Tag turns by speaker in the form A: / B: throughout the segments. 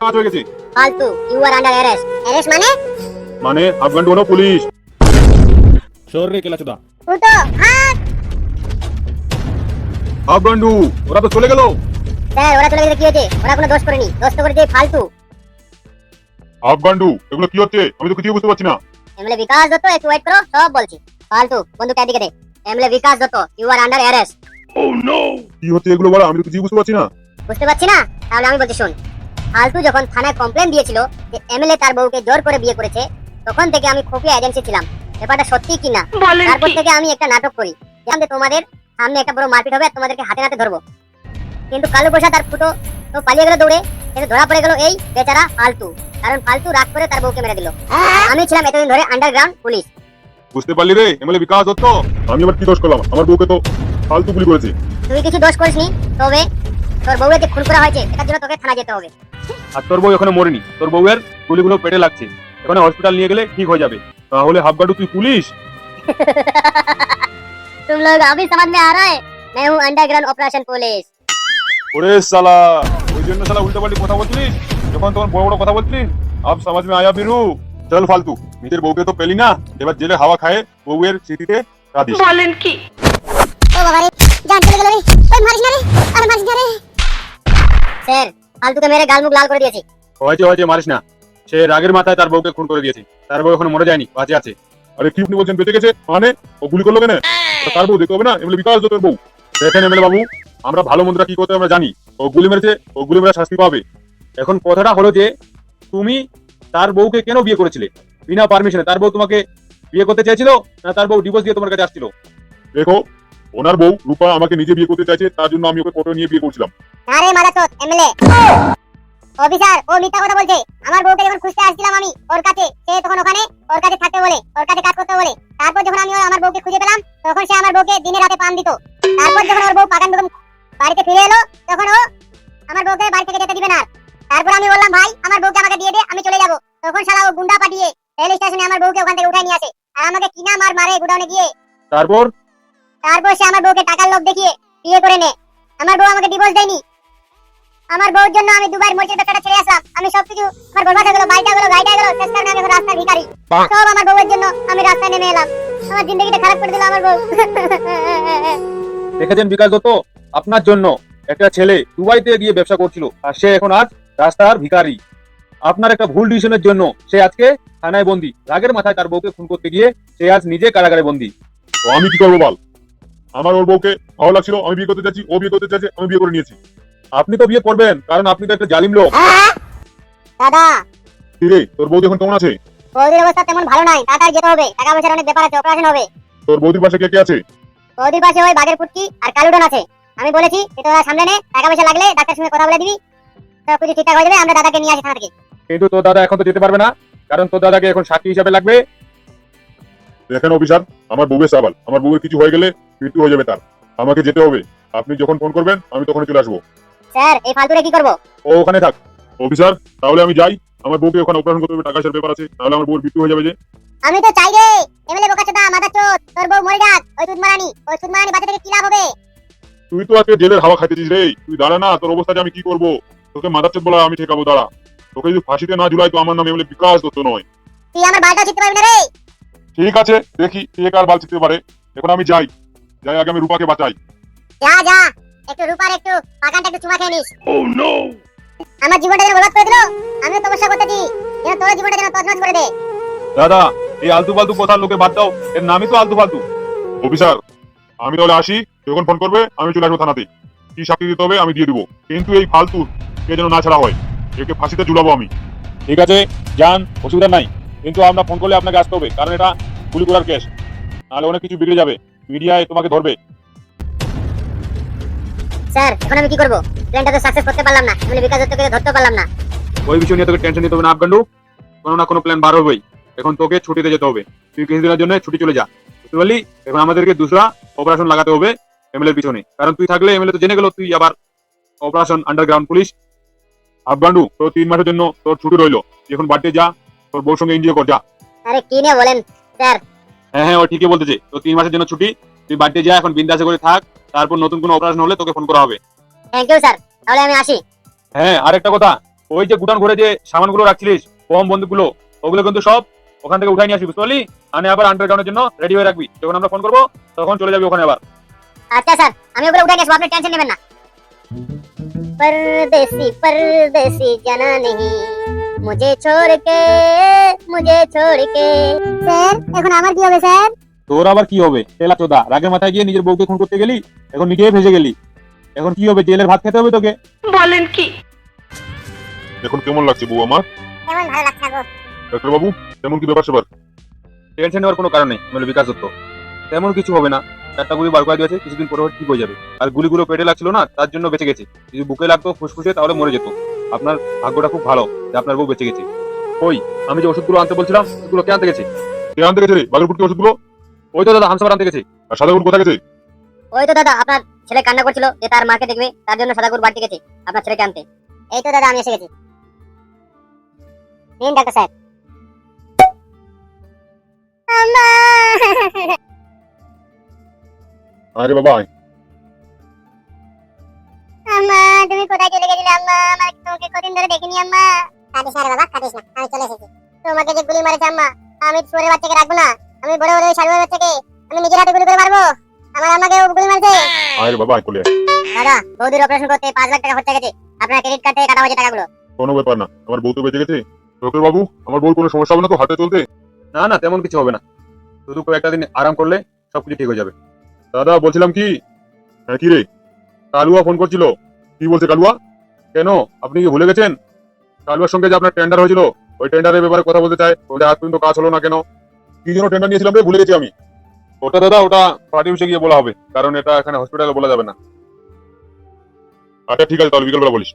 A: কাজ হয়ে গেছে।
B: ফালতু you are under arrest arrest মানে?
A: মানে আফগান হলো পুলিশ। শহর রে কেলাচোদা।
B: ফুটো হাত!
A: আফগান্ডু ওরা তো চলে গেল।
B: স্যার ওরা চলে গেলে কি হয়েছে? ওরা কোনো দোষ করেনি। দোষ তো করেছে ফালতু।
A: আফগান্ডু এগুলো কি হচ্ছে? আমি তো কিছুই বুঝতে পারছি না।
B: এমএলএ বিকাশ দত্ত একটু ওয়েট করো সব বলছি। ফালতু বন্দুক এদিকে দে। MLA Bikash Dutta you are under arrest
A: কি হচ্ছে এগুলো বলা? আমি তো কিছুই বুঝতে পারছি না।
B: বুঝতে পারছি না? তাহলে আমি বলছি শোন। ফালতু যখন থানায় কমপ্লেন দিয়েছিল যে এমএলএ তার বউকে জোর করে বিয়ে করেছে তখন থেকে আমি খুবই এজেন্সি ছিলাম। ব্যাপারটা সত্যি কি না? তারপর থেকে আমি একটা নাটক করি। যেখানে তোমাদের সামনে একটা বড় মারপিট হবে আর তোমাদেরকে হাতে নাতে ধরবো। কিন্তু কালু প্রসাদ আর ফুটো তো পালিয়ে গেল দৌড়ে কিন্তু ধরা পড়ে গেল এই বেচারা ফালতু। কারণ ফালতু রাগ করে তার বউকে মেরে দিল। আমি ছিলাম এতদিন ধরে আন্ডারগ্রাউন্ড পুলিশ
A: বুঝতে পারলি রে? এমএলএ বিকাশ দত্ত? আমি আবার কি দোষ করলাম? আমার বউকে তো ফালতু গুলি করেছে।
B: তুই কিছু দোষ করিসনি তবে তোর যে খুন করা হয়েছে এটার জন্য তোকে থানা যেতে হবে।
A: আর তোর বউ এখনো মরেনি তোর বউয়ের গুলিগুলো পেটে লাগছে এখানে হসপিটাল নিয়ে গেলে ঠিক হয়ে যাবে তাহলে হাফগাডু তুই পুলিশ
B: तुम लोग अभी समझ में आ रहा है मैं हूँ अंडरग्राउंड ऑपरेशन पुलिस
A: ওরে সালা ওই জন্য সালা উল্টো পাল্টি কথা বলছিলিস যখন তখন বড় বড় কথা বলছিলিস আব সমাজ মে আয়া বিরু চল ফালতু নিজের বউকে তো পেলি না এবার জেলে হাওয়া খায় বউয়ের স্মৃতিতে কাঁদিস
C: বলেন কি
B: ও বাবা রে জান চলে গেল রে ওই মারিস না রে আরে মারিস না রে স্যার ফালতুকে মেরে গাল মুখ লাল করে দিয়েছি।
A: হয়েছে হয়েছে মারিস না। সে রাগের মাথায় তার বউকে খুন করে দিয়েছে। তার বউ এখনও মরে যায়নি বাঁচে আছে। আরে কি আপনি বলছেন বেঁচে গেছে? মানে? ও গুলি করল কেন? তার বউ দেখতে হবে না? এমএলএ বিকাশ দত্তের বউ। দেখেন এমএলএ বাবু আমরা ভালো মন্দরা কি করতে আমরা জানি। ও গুলি মেরেছে ও গুলি মেরে শাস্তি পাবে। এখন কথাটা হলো যে তুমি তার বউকে কেন বিয়ে করেছিলে? বিনা পারমিশনে তার বউ তোমাকে বিয়ে করতে চাইছিল না তার বউ ডিভোর্স দিয়ে তোমার কাছে আসছিল? দেখো ওনার বউ রূপা আমাকে নিজে বিয়ে করতে চাইছে তার জন্য আমি ওকে ফটো নিয়ে বিয়ে করছিলাম।
B: আরে মাদাচোদ এমএলএ। অফিসার ও মিথ্যা কথা বলছে। আমার বউকে যখন খুঁজতে আসছিলাম আমি ওর কাছে সে তখন ওখানে ওর কাছে থাকতে বলে ওর কাছে কাজ করতে বলে। তারপর যখন আমি আমার বউকে খুঁজে পেলাম তখন সে আমার বউকে দিনে রাতে পান দিত। তারপর যখন ওর বউ পাকান বেগম বাড়িতে ফিরে এলো তখন ও আমার বউকে বাড়ি থেকে যেতে দিবে না তারপর আমি বললাম ভাই আমার বউকে আমাকে দিয়ে দে আমি চলে যাব। তখন শালা ও গুন্ডা পাঠিয়ে রেল স্টেশনে আমার বউকে ওখান থেকে উঠায় নিয়ে আসে। আর আমাকে কিনা মার মারে গুডাউনে গিয়ে।
A: তারপর?
B: তারপর সে আমার বউকে টাকার লোভ দেখিয়ে বিয়ে করে নে। আমার বউ আমাকে ডিভোর্স দেয়নি। আমার বউর জন্য আমি দুবার মসজিদ ব্যবসাটা ছেড়ে আসলাম। আমি সবকিছু আমার বরবাদ হয়ে গেলো বাড়িটা গেলো গাড়িটা গেলো শেষ কারণে আমি এখন রাস্তার ভিখারি। সব আমার বউয়ের জন্য আমি রাস্তায় নেমে এলাম। আমার জিন্দগিটা খারাপ করে দিল আমার বউ।
A: দেখেছেন বিকাশ দত্ত? আপনার জন্য একটা ছেলে দুবাইতে গিয়ে ব্যবসা করছিল আর সে এখন আজ রাস্তার ভিখারি। আপনার একটা ভুল ডিসিশনের জন্য সে আজকে থানায় বন্দি। রাগের মাথায় তার বউকে খুন করতে গিয়ে সে আজ নিজে কারাগারে বন্দি।
D: আমি কি করব বল? আমার ওর বউকে ভালো লাগছিল আমি বিয়ে করতে চাচ্ছি ও বিয়ে করতে চাইছে আমি বিয়ে করে নিয়েছি।
A: আপনি তো বিয়ে করবেন কারণ আপনি তো একটা জালিম লোক।
B: দাদা।
D: কি রে তোর বৌদি এখন কেমন আছে?
B: বৌদির অবস্থা তেমন ভালো নাই তাড়াতাড়ি যেতে হবে টাকা পয়সার অনেক ব্যাপার আছে অপারেশন হবে।
D: তোর বৌদির পাশে কে কে আছে?
B: বৌদির পাশে ওই বাগের পুটকি আর কালুডন আছে। আমি বলেছি যে তোরা সামনে নে টাকা পয়সা লাগলে ডাক্তার সঙ্গে কথা বলে দিবি। সব কিছু ঠিকঠাক হয়ে যাবে আমরা দাদাকে নিয়ে আসি থানা থেকে।
A: কিন্তু তোর দাদা এখন তো যেতে পারবে না কারণ তোর দাদাকে এখন সাক্ষী হিসাবে লাগবে।
D: দেখেন অফিসার আমার বউয়ের সাবাল। আমার বউয়ের কিছু হয়ে গেলে মৃত্যু হয়ে যাবে তার। আমাকে যেতে হবে। আপনি যখন ফোন করবেন আমি তখনই চলে আসব।
B: স্যার এই ফালতুরে কি করব?
A: ও ওখানে থাক।
D: অফিসার তাহলে আমি যাই। আমার বউকে ওখানে অপারেশন করতে হবে টাকা পয়সার ব্যাপার আছে। তাহলে আমার বউর মৃত্যু হয়ে যাবে যে।
B: আমি তো চাই রে। এমএলএ বোকাচোদা মাথা চোদ তোর বউ মরে যাক। ওই সুদমারানি ওই সুদমারানি বাচ্চা থেকে কি লাভ হবে?
D: তুই তো আজকে জেলের হাওয়া খাইতেছিস রে। তুই দাঁড়া না তোর অবস্থা যে আমি কি করব? তোকে মাদার চোদ বলা আমি ঠেকাবো দাঁড়া। তোকে যদি ফাঁসিতে না ঝুলাই তো আমার নাম এমএলএ বিকাশ দত্ত নয়।
B: তুই আমার বালটা চিনতে পারবি না রে।
D: ঠিক আছে দেখি কে কার বাল চিনতে পারে। এখন আমি যাই। যাই আগে আমি রূপাকে বাঁচাই।
B: যা যা। একটু রূপার একটু বাগানটা একটু চুমা খেয়ে নিস। ও নো আমার জীবনটা যেন বরবাদ করে দিল আমিও তপস্যা করতেছি যেন তোর জীবনটা যেন তছনছ করে দে।
A: দাদা এই আলতু ফালতু কথার লোকে বাদ দাও। এর নামই তো আলতু ফালতু।
D: অফিসার আমি তাহলে আসি। যখন ফোন করবে আমি চলে আসব থানাতে। কি সাক্ষী দিতে হবে আমি দিয়ে দিব। কিন্তু এই ফালতু কে যেন না ছাড়া হয়। একে ফাঁসিতে ঝুলাবো আমি।
A: ঠিক আছে যান অসুবিধা নাই। কিন্তু আমরা ফোন করলে আপনাকে আসতে হবে কারণ এটা গুলি করার কেস। নাহলে অনেক কিছু বিগড়ে যাবে। মিডিয়ায় তোমাকে ধরবে।
B: স্যার এখন আমি কি করব? প্ল্যানটা তো সাকসেস করতে পারলাম না এমএলএ বিকাশ দত্তকে ধরতে পারলাম না।
A: ওই বিষয় নিয়ে তোকে টেনশন নিতে হবে না আফগান্ডু কোনো না কোনো প্ল্যান বার হবেই। এখন তোকে ছুটিতে যেতে হবে। তুই কিছুদিনের জন্য ছুটি চলে যা। বুঝতে পারলি? এখন আমাদেরকে দুসরা অপারেশন লাগাতে হবে এমএলএর পিছনে। কারণ তুই থাকলে এমএলএ তো জেনে গেল তুই আবার অপারেশন আন্ডারগ্রাউন্ড পুলিশ
D: আফগান্ডু তোর তিন মাসের জন্য তোর ছুটি রইল। তুই এখন বাড়িতে যা তোর বউর সঙ্গে এনজয় কর যা।
B: আরে কি নিয়ে বলেন স্যার?
A: হ্যাঁ হ্যাঁ ও ঠিকই বলতেছে। তো তিন মাসের জন্য ছুটি তুই বাড়িতে যা এখন বিন্দাসে করে থাক। তারপর নতুন কোনো অপারেশন হলে তোকে ফোন করা হবে
B: থ্যাংক ইউ স্যার তাহলে আমি আসি
A: হ্যাঁ আরেকটা কথা ওই যে গুটান ঘরে যে সামানগুলো রাখছিলিস কম বন্দুকগুলো ওগুলো কিন্তু সব ওখান থেকে উঠাই নিয়ে আসবি বুঝতে পারলি আনে আবার আন্ডারগ্রাউন্ডের জন্য রেডি হয়ে রাখবি যখন আমরা ফোন করবো তখন চলে যাবি ওখানে আবার
B: আচ্ছা স্যার আমি ওগুলো উঠে গেছি আপনি টেনশন নেবেন না परदेसी परदेसी जाना नहीं मुझे छोड़ के मुझे छोड़ के স্যার এখন আমার কি হবে স্যার
A: তোর আবার কি হবে? তেলা চোদা। রাগের মাথায় গিয়ে নিজের বউকে খুন করতে গেলি এখন নিজেই ভেসে গেলি। এখন কি হবে? জেলের ভাত খেতে হবে তোকে?
C: বলেন কি?
D: এখন কেমন লাগছে বউ আমার।
B: কেমন ভালো লাগছে গো।
D: ডাক্তার বাবু কেমন কি ব্যাপার স্যাপার
A: টেনশন নেওয়ার কোনো কারণ নেই মানে বিকাশ দত্ত তেমন কিছু হবে না। একটা গুলি বার করে দিয়েছে কিছুদিন পরে ঠিক হয়ে যাবে। আর গুলিগুলো পেটে লাগছিল না তার জন্য বেঁচে গেছে। যদি বুকে লাগতো ফুসফুসে তাহলে মরে যেত। আপনার ভাগ্যটা খুব ভালো যে আপনার বউ বেঁচে গেছে। ওই আমি যে ওষুধগুলো আনতে বলছিলাম ওগুলো কে আনতে গেছে?
D: কে আনতে গেছে রে? বাগেরপুর কি ওষুধগুলো?
A: ওই তো দাদা হামসাবার আনতে গেছে।
D: আর সাদাগুল কোথায় গেছে?
B: ওই তো দাদা আপনার ছেলে কান্না করছিল যে তার মাকে দেখবে তার জন্য সাদাগুর বাড়তে গেছে আপনার ছেলেকে আনতে। এই তো দাদা আমি এসে গেছি। নিন ডাক্তার স্যার
D: আরে বাবা
B: আম্মা তুমি কোথায় চলে গেছিলে আম্মা? আমার তোমাকে কদিন ধরে দেখিনি আম্মা। কাঁদিস না আমাকে গুলি মারছে।
D: আয় রে বাবা আয় কোলে
B: দাদা বৌদির অপারেশন করতে পাঁচ লাখ টাকা খরচা গেছে। আপনার ক্রেডিট কার্ড থেকে কাটা হয়েছে টাকাগুলো।
D: কোনো ব্যাপার না আমার বউ তো বেঁচে গেছে। ডক্টর বাবু আমার বউর কোনো সমস্যা হবে না তো হাতে চলতে?
A: না না তেমন কিছু হবে না। শুধু কয়েকটা দিন আরাম করলে সবকিছু ঠিক হয়ে যাবে।
D: দাদা বলছিলাম কি? হ্যাঁ কি রে? কালুয়া ফোন করছিল। কি বলছে কালুয়া?
A: কেন? আপনি কি ভুলে গেছেন?
D: কালুয়ার সঙ্গে যে আপনার টেন্ডার হয়েছিল ওই টেন্ডারের ব্যাপারে কথা বলতে চায়। ওদের আজ পর্যন্ত কাজ হলো না কেন? কি জন্য টেন্ডার নিয়েছিলাম রে? ভুলে গেছি আমি।
A: ওটা দাদা ওটা পার্টি অফিসে গিয়ে বলা হবে। কারণ এটা এখানে হসপিটালে বলা যাবে না।
D: আচ্ছা ঠিক আছে তাহলে বিকেলবেলা বলিস।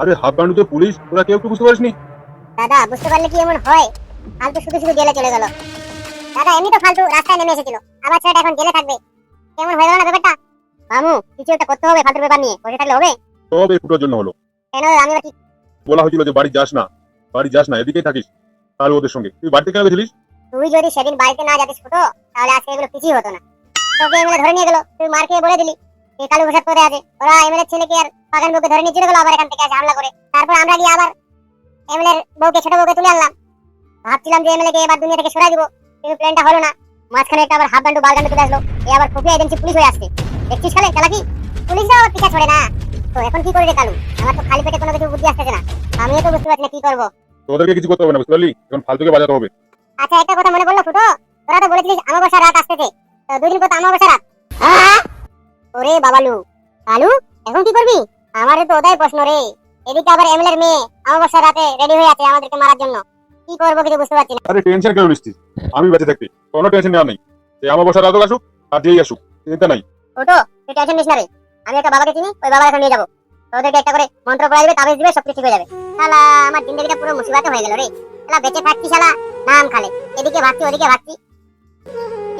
A: আরে হাফ বান্ডুতে পুলিশ তোরা কেউ একটু বুঝতে পারিসনি।
B: দাদা বুঝতে পারলে কি এমন হয়? ফালতু শুধু শুধু জেলে চলে গেল। দাদা এমনি তো ফালতু রাস্তায় নেমে এসেছিল। আমার ছেলেটা এখন জেলে থাকবে। কেমন হয়ে গেল না ব্যাপারটা? মামু কিছু একটা করতে হবে ফালতুর ব্যাপার নিয়ে। বসে থাকলে হবে?
A: সব এই ফুটোর জন্য হলো।
B: কেন আমি আবার কি
A: বলা হয়েছিল যে বাড়ি যাস না বাড়ি যাস না এদিকেই থাকিস। তাহলে ওদের সঙ্গে। তুই বাড়িতে কেন গেছিলিস?
B: তুই যদি সেদিন বাড়িতে না যাতিস ফুটো তাহলে আজকে এগুলো কিছুই হতো না। তোকে এমএলএ ধরে নিয়ে গেল তুই মার খেয়ে বলে দিলি। এই কালু প্রসাদ করে আছে ওরা এমএলএ ছেলেকে আর পাগান বউকে ধরে নিয়ে চলে গেল আবার এখান থেকে হামলা করে। তারপর আমরা গিয়ে আবার এমএলএ বউকে ছোট বউকে তুলে আনলাম। ভাবছিলাম যে এমএলএ কে এবার দুনিয়া থেকে সরাই দিব কিন্তু প্ল্যানটা হলো না। মাঝখানে একটা আবার হাফ বান্ডু বালগান্ডু চলে আসলো এই আবার খুফিয়া এজেন্সি পুলিশ হয়ে আসছে। দেখছিস খালে চালাকি পুলিশরাও আবার পিছা ছড়ে না? তো এখন কি করে রে কালু? আমার তো খালি পেটে কোনো কিছু বুদ্ধি আসতেছে না। আমিও তো বুঝতে পারছি না কি করব।
A: তোদেরকে কিছু করতে হবে না বুঝতে পারলি? এখন ফালতুকে বাজাতে হবে।
B: আচ্ছা একটা কথা মনে পড়ল ফুটো? তোরা তো বলেছিলিস আমাবস্যা রাত আসতেছে। তো দুই দিন পর তো আমাবস্যা রাত। ওরে বাবালু কালু এখন কি করবি? আমারে তো ওটাই প্রশ্ন রে। এদিকে আবার এমএলএ এর মেয়ে আমাবস্যা রাতে রেডি হয়ে আছে আমাদেরকে মারার জন্য। কি করব কিছু বুঝতে পারছি না।
A: আরে টেনশন কেন নিচ্ছিস আমি বেঁচে থাকতে। কোনো টেনশন নেওয়া নেই। যে আমার বসা রাতও আসুক আর যেই আসুক চিন্তা নাই।
B: ফুটো তুই টেনশন নিস না রে। আমি একটা বাবাকে চিনি ওই বাবা এখন নিয়ে যাব। তোদেরকে একটা করে মন্ত্র পড়া দিবে তাবিজ দিবে সব কিছু ঠিক হয়ে যাবে। শালা আমার জিন্দগিটা পুরো মুসিবাতে হয়ে গেল রে। শালা বেঁচে থাকছি শালা নাম খালে। এদিকে ভাবছি ওদিকে ভাবছি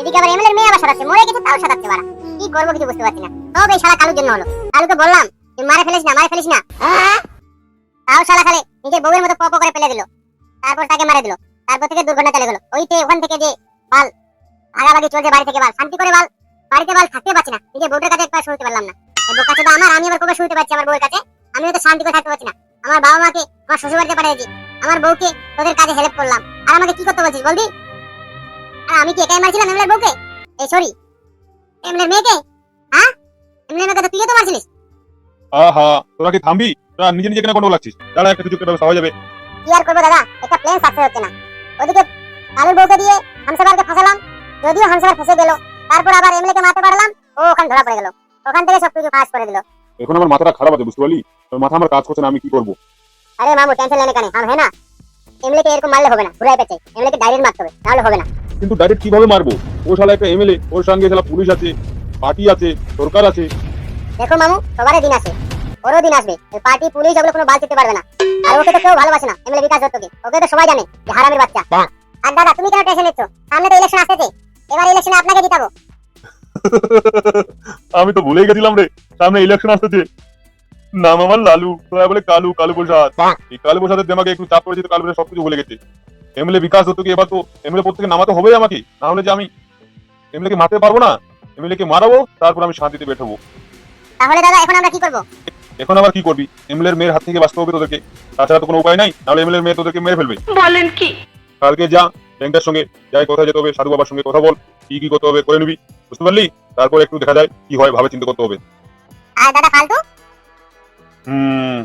B: এদিকে আবার এমএলএ মেয়ে আবার সারাচ্ছে মরে গেছে তাও সারাচ্ছে বাড়া। কি করব কিছু বুঝতে পারছি না। সব এই শালা কালুর জন্য হলো। কালুকে বললাম, তুই মারে ফেলিস না, মারে ফেলিস না। তাও শালা খালে নিজের বউয়ের মতো পপ করে ফেলে দিল। তারপর তাকে মারে দিল। তারপর থেকে দুর্ঘটনা চলে গেল। ওইতে ওখান থেকে যে বাল, ভাগাভাগি চলছে বাড়ি থেকে বাল, শান্তি করে বাল, বাড়িতে বাল থাকতে পারছি না। নিজের বউটার কাছে একবার শুনতে পারলাম না। এই বোকা চোদা আমার আমি আবার কবে শুনতে পাচ্ছি আমার বউয়ের কাছে? আমি তো শান্তি করে থাকতে পারছি না। আমার বাবা মাকে আমার শ্বশুর বাড়িতে পাঠিয়েছি আমার বউকে তোদের কাজে হেল্প করলাম। আর আমাকে কি করতে বলছিস বলবি? আর আমি কি একাই মারছিলাম এমলার বউকে? এ সরি। এমলার মেয়েকে? হ্যাঁ? এমলার মেয়েকে তো তুইও তো মারছিলিস?
A: আহা তোরা কি থামবি? তোরা নিজে নিজে কেন গন্ডগোল লাগছিস? দাঁড়া একটা কিছু ব্যবস্থা হয়ে যাবে
B: কি আর করব দাদা? একটা প্লেন সাকসেস হচ্ছে না। ওদিকে কালুর বউকে দিয়ে হামসাবারকে ফাঁসালাম যদিও হামসাবার ফেসে গেল। তারপর আবার এমলেকে মারতে পারলাম ও ওখানে ধরা পড়ে গেল। ওখান থেকে সব কিছু ফাঁস করে দিল।
A: এখন আমার মাথাটা খারাপ আছে বুঝতে পারলি? মাথা আমার কাজ করছে না আমি কি করব?
B: আরে মামু টেনশন নেই কেন? হ্যাঁ না? এমলেকে এরকম মারলে হবে না ঘুরাই পেছে এমলেকে ডাইরেক্ট মারতে হবে তাহলে হবে না।
A: কিন্তু ডাইরেক্ট কীভাবে মারবো? ও শালা একটা এমএলএ ওর সঙ্গে শালা পুলিশ আছে পার্টি আছে সরকার আছে।
B: দেখো মামু সবারই দিন আসে ওরও দিন আসবে। এই পার্টি পুলিশ ওগুলো কোনো বাল দিতে পারবে না। আর ওকে তো কেউ ভালোবাসে না এমএলএ বিকাশ দত্তকে। ওকে তো সবাই জানে যে হারামির বাচ্চা। আর দাদা তুমি কেন টেনশন নিচ্ছ? সামনে তো ইলেকশন আসতেছে। এবার ইলেকশনে আপনাকে জিতাবো।
A: আমি তো ভুলেই গেছিলাম রে। সামনে ইলেকশন আসতেছে। নাম আমার লালু। তোরা বলে কালু কালু প্রসাদ। এই কালু প্রসাদের দেমাকে একটু চাপ পড়েছে তো কালু প্রসাদ সবকিছু ভুলে গেছে। এমএলএ বিকাশ দত্তকে এবার তো এমএলএ পদ থেকে নামাতে হবে আমাকে। না হলে যে আমি এমএলএ কে মারতে পারব না এমএলএ কে মারাবো তারপর আমি শান্তিতে বেঠবো
B: তাহলে দাদা এখন আমরা কি করব?
A: এখন আবার কি করবি? এমএলএর মেয়ের হাত থেকে বাঁচতে হবে তোদেরকে। তাছাড়া তো কোনো উপায় নাই নাহলে এর মেয়ে তোদেরকে মেরে ফেলবে।
C: বলেন কি?
A: কালকে যা ব্যাংকের সঙ্গে যাই কোথায় যেতে হবে সাধু বাবার সঙ্গে কথা বল কি কি করতে হবে করে নিবি। বুঝতে পারলি? তারপর একটু দেখা যায় কি হয় ভাবে চিন্তা করতে হবে।
B: আর দাদা ফালতু?
A: হুম।